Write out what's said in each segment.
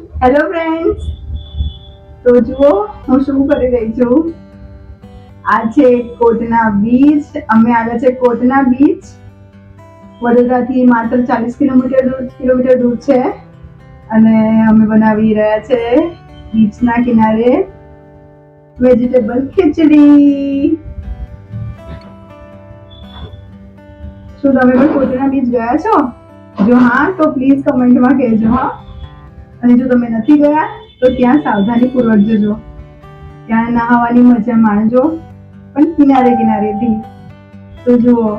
Hello friends તો જુઓ, હું શું કરી રહી છું? આ છે કોટના બીચ. અમે આવ્યા છે કોટના બીચ. વડોદરાથી માત્ર ચાલીસ કિલોમીટર દૂર કિલોમીટર દૂર છે. અને અમે બનાવી રહ્યા છે બીચના કિનારે વેજીટેબલ ખીચડી. શું તમે પણ કોટના બીચ ગયા છો? જો હા, તો પ્લીઝ કમેન્ટમાં કહેજો, હા. અને જો તમે નથી ગયા, તો ત્યાં સાવધાની પૂર્વક જજો. ત્યાં નહાવાની મજા માણજો, પણ કિનારે કિનારેથી તો જુઓ,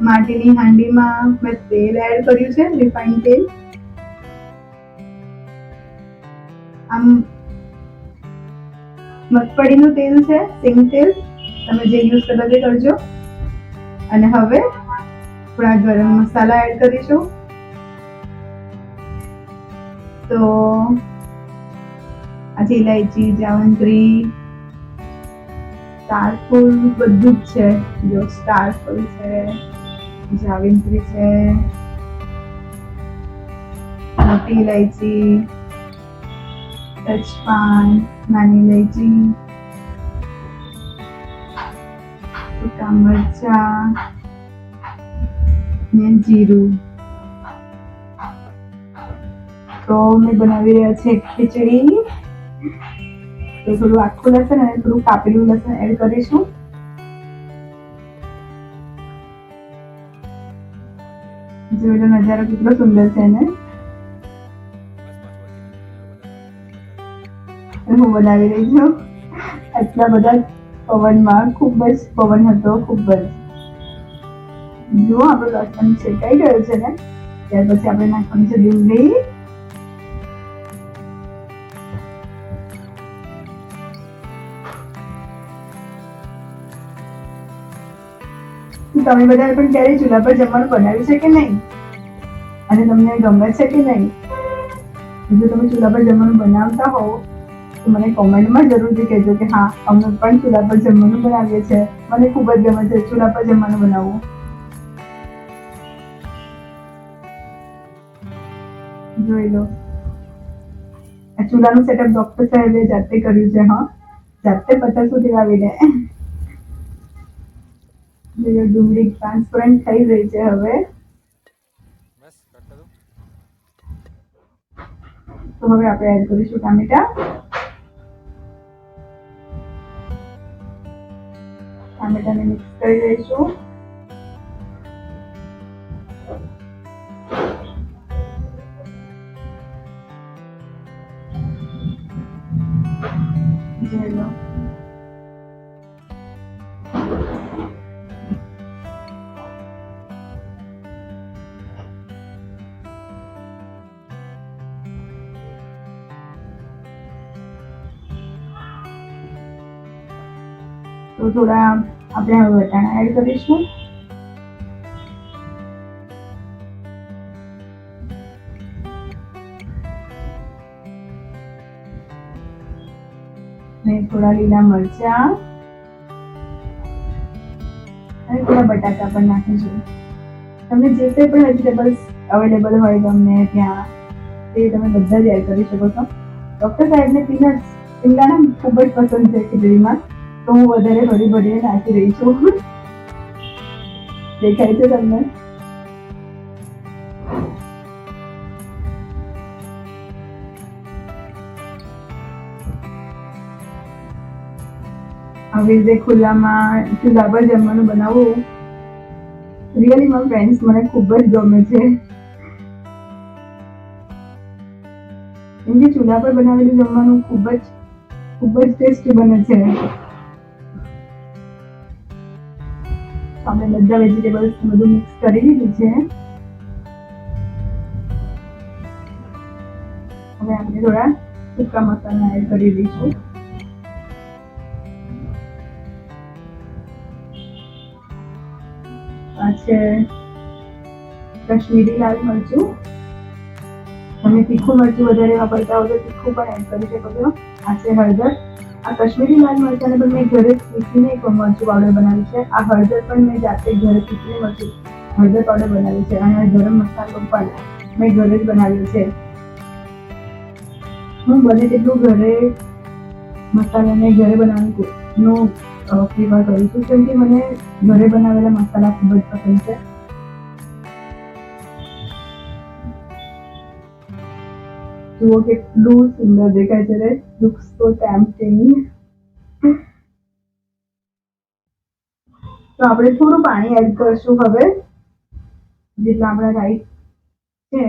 માટીની હાંડીમાં મેં તેલ એડ કર્યું છે રિફાઈન તેલ. આમ, મગફળીનું તેલ છે, સિંગ તેલ. તમે જે યુઝ કરો તે કરજો. અને હવે થોડા ગરમ મસાલા એડ કરીશું. તો આજે ઇલાયચી જાવંત્રી સ્ટારફૂલ બધું જ છે. જો સ્ટારફૂલ છે જાવિંત્રી છે, મોટી ઇલાયચી તજપાન નાની ઇલાયચી સૂકા મરચા ને જીરું. તો મેં બનાવી રહ્યા છે ખીચડી તો થોડું આખું લસણ અને થોડું કાપેલું લસણ એડ કરીશું. જોયેલો નજારો કેટલો સુંદર છે ને. હું બનાવી રહી છું. આટલા બધા પવનમાં ખૂબ જ પવન હતો, ખૂબ જ. જુઓ આપણું લસણ છેકાઈ ગયું છે ને. ત્યાર પછી આપણે નાખવાનું છે ડુંગળી. તમે બધાએ પણ ક્યારેય ચૂલા પર જમવાનું બનાવ્યું છે કે નહીં? અને તમને ગમે છે કે નહીં? જો તમે ચૂલા પર જમવાનું બનાવતા હોવ, તો મને કોમેન્ટમાં જરૂરથી કહેજો કે હા, અમે પણ ચૂલા પર જમવાનું બનાવીએ છીએ મને ખૂબ જ ગમે છે ચૂલા પર જમવાનું બનાવવું. જોઈ લો. ચૂલાનું સેટઅપ ડોક્ટર સાહેબે જાતે કર્યું છે, હા. જાતે પચાસ સુધી આવીને ડુંગળી ટ્રાન્સપરન્ટ થઈ રહી છે હવે. તો હવે આપણે એડ કરીશું ટામેટા. ટામેટાને મિક્સ કરી દઈશું તો થોડા આપણે વટાણા એડ કરીશું. થોડા લીલા મરચા. અને થોડા બટાકા પણ નાખીશું. તમને જે કંઈ પણ વેજીટેબલ્સ અવેલેબલ હોય તમને ત્યાં, તે તમે બધા જ એડ કરી શકો છો. ડૉક્ટર સાહેબને પીનટ્સ શિમલાના ખૂબ જ પસંદ છે ખીચડીમાં. તો હું વધારે ભરી ભરીને નાખી રહી છું. દેખાય છે તમને? આવી રીતે ખુલ્લામાં ચૂલા પર જમવાનું બનાવવું રિયલી મારા ફ્રેન્ડ્સ મને ખૂબ જ ગમે છે. કેમ કે ચૂલા પર બનાવેલું જમવાનું ખૂબ જ ખૂબ જ ટેસ્ટી બને છે. આપણે બધા વેજીટેબલ્સ બધું મિક્સ કરી લીધું છે. હવે આપણે થોડા સૂકા મસાલા એડ કરી દઈશું. આ કાશ્મીરી લાલ મરચું. તમે તીખું મરચું વધારે વાપરતા હો તો તીખું પણ એડ કરી શકો છો. આ હળદર. આ કશ્મીરી લાલ મરચાને પણ મેં ઘરે પીસીને એક મરચું પાવડર બનાવ્યું છે. આ હળદર પણ મેં જાતે ઘરે પીસીને મરચું હળદર પાવડર બનાવ્યું છે અને ગરમ મસાલો પણ મેં ઘરે જ બનાવ્યો છે. હું બને તેટલું ઘરે મસાલાને ઘરે બનાવવાનું નો પ્રિફર કરું છું, કેમ કે મને ઘરે બનાવેલા મસાલા ખૂબ જ પસંદ છે. જુઓ કેટલું સુંદર દેખાય છે રે લુક્સ તો ટેમ્પટિંગ તો આપણે થોડું પાણી એડ કરશું હવે, જેટલા આપણા રાઈટ છે.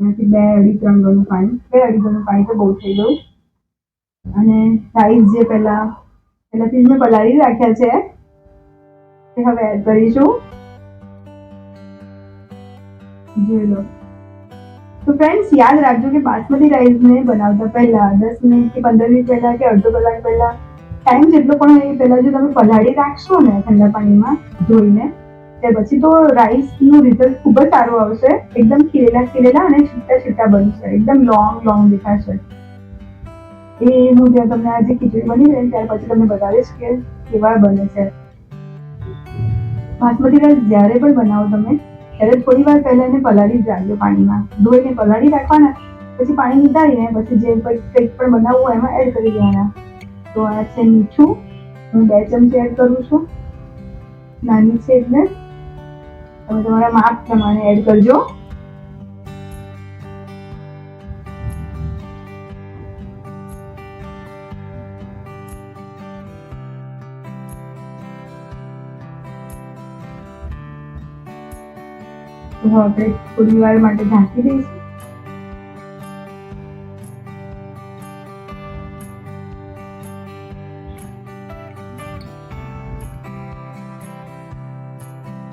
એનાથી બે અઢી, ત્રણ ગણું પાણી. બે અઢી ગણું પાણી તો બહુ થઈ ગયું. અને રાઈસ જે પહેલા પહેલાથી મેં પલાળી રાખ્યા છે, તે હવે એડ કરીશું. જોઈ લો. તો ફ્રેન્ડ્સ યાદ રાખજો કે બાસમતી રાઈસને બનાવતા પહેલા, દસ મિનિટ કે પંદર મિનિટ પહેલા કે અડધો કલાક પહેલા. ટાઈમ જેટલો પણ એ પહેલા જો તમે પલાળી રાખશો ને ઠંડા પાણીમાં ધોઈને, ત્યાર પછી તો રાઈસનું રિઝલ્ટ ખૂબ જ સારું આવશે. એકદમ ખીલેલા ખીલેલા અને છૂટા છૂટા બનશે. એકદમ લોંગ લોંગ દેખાશે. એ હું ત્યાં તમને આજે ખીચડી બની રહી ત્યાર પછી તમને બતાવીશ કે કેવા બને છે. બાસમતી રાઈસ જ્યારે પણ બનાવો તમે ત્યારે થોડી વાર પહેલા એને પલાળી જ રાખજો પાણીમાં. ધોઈને પલાળી રાખવાના, પછી પાણી નીકાળીને પછી જે કંઈક પણ બનાવવું હોય એમાં એડ કરી દેવાના. તો આ છે મીઠું. હું બે ચમચી એડ કરું છું. નાની છે એટલે. તમે તમારા માપ પ્રમાણે એડ કરજો. તો હવે થોડી વાર માટે ઢાંકી દઈશું.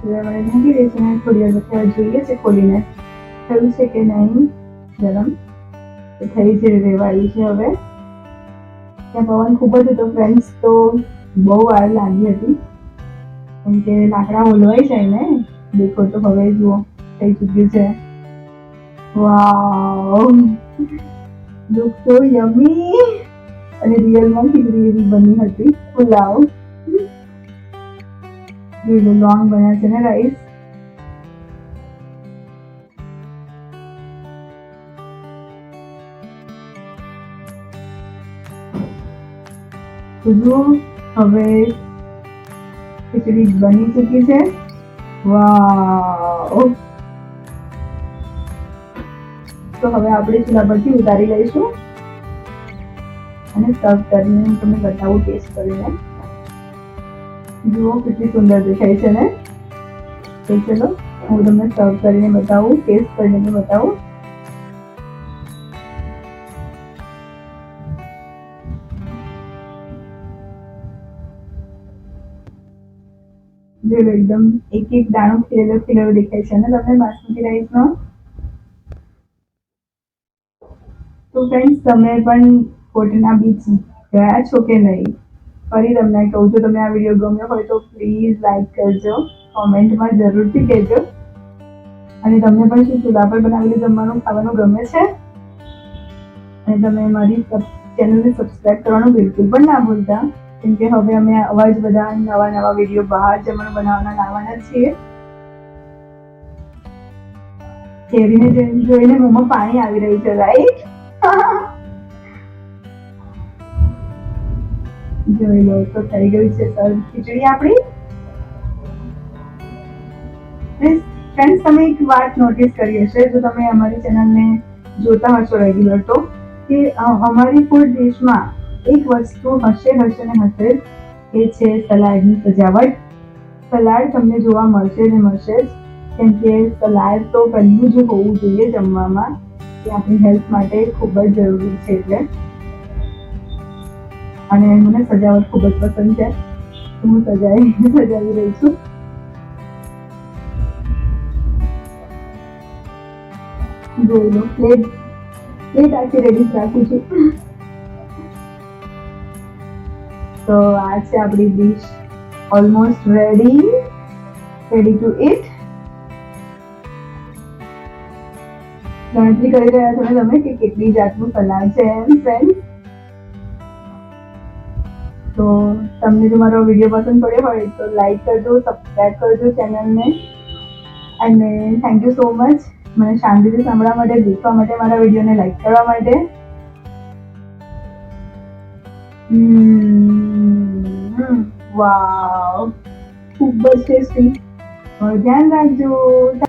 વાર ઢાંકી જોઈએ છે ખોલીને થયું છે કે નહીં. ગરમ. થઈ છે રેવાયું છે હવે. ત્યાં પવન ખૂબ જ હતો ફ્રેન્ડ્સ તો બહુ વાર લાગી હતી. કેમ કે લાકડા ઓલવાઈ જાય ને. દેખો તો હવે જુઓ. થઈ ચૂક્યું છે વાવ. લુક સો યમી અને રિયલમાં ખીચડી એવી બની હતી. પુલાવ જોઈ લોંગ બન્યા છે ને રાઈસ જુઓ, હવે ખીચડી બની ચૂકી છે. વાવ. તો હવે આપણે ચૂલા પરથી ઉતારી લઈશું. અને સર્વ કરીને હું તમને બતાવું ટેસ્ટ કરીને. જુઓ કેટલી સુંદર દેખાય છે ને? તો ચલો, હું તમને સર્વ કરીને બતાવું ટેસ્ટ કરીને બતાવું. જો એકદમ એક એક દાણો ખીલેલો ખીલેલો દેખાય છે ને તમને બાસમતી રાઈસનો તો ફ્રેન્ડ્સ તમે પણ કોટના બીચ ગયા છો કે નહીં? ફરી તમને કહું છું, તમને આ વીડિયો ગમ્યો હોય તો પ્લીઝ લાઈક કરજો કોમેન્ટમાં જરૂરથી કહેજો. અને તમને પણ શું ચૂલા પર બનાવેલું જમવાનું, ખાવાનું ગમે છે? અને તમે મારી ચેનલને સબસ્ક્રાઈબ કરવાનું બિલકુલ પણ ના ભૂલતા, કેમ કે હવે અમે આવા જ બધા નવા નવા વીડિયો બહાર જમવાનું બનાવવાના લાવવાના છીએ. કેરીને જોઈને મોંમાં પાણી આવી રહ્યું છે રાઈટ જોઈ લો, તો થઈ ગયું છે સર. ખીચડી આપણી? ફ્રેન્ડ્સ તમે એક વાત નોટિસ કરી હશે, જો તમે અમારી ચેનલને જોતા હશો રેગ્યુલર તો, કે અમારી ફૂડ ડિશમાં એક વસ્તુ હશે હશે ને હશે એ છે સલાડની સજાવટ. સલાડ તમને જોવા મળશે ને મળશે જ, કેમ કે સલાડ તો પહેલું જ હોવું જોઈએ જમવામાં. એ આપણી હેલ્થ માટે ખૂબ જ જરૂરી છે એટલે. અને મને સજાવટ ખૂબ જ પસંદ છે. હું સજાવી સજાવી રહી છું. જોઈ લો પ્લેટ પ્લેટ આખી રેડી રાખું છું. તો આ છે આપણી dish almost ready ready to eat ગણતરી કરી રહ્યા છો તમે કે કેટલી જાતનું સલાડ છે એમ ફ્રેન્ડ તો તમને જો મારો વીડિયો પસંદ પડ્યો હોય તો લાઈક કરજો સબસ્ક્રાઈબ કરજો ચેનલને અને થેન્ક યુ સો મચ મને શાંતિથી સાંભળવા માટે, દેખવા માટે મારા વિડીયોને લાઈક કરવા માટે. વાવ ખૂબ જ ટેસ્ટી ધ્યાન રાખજો.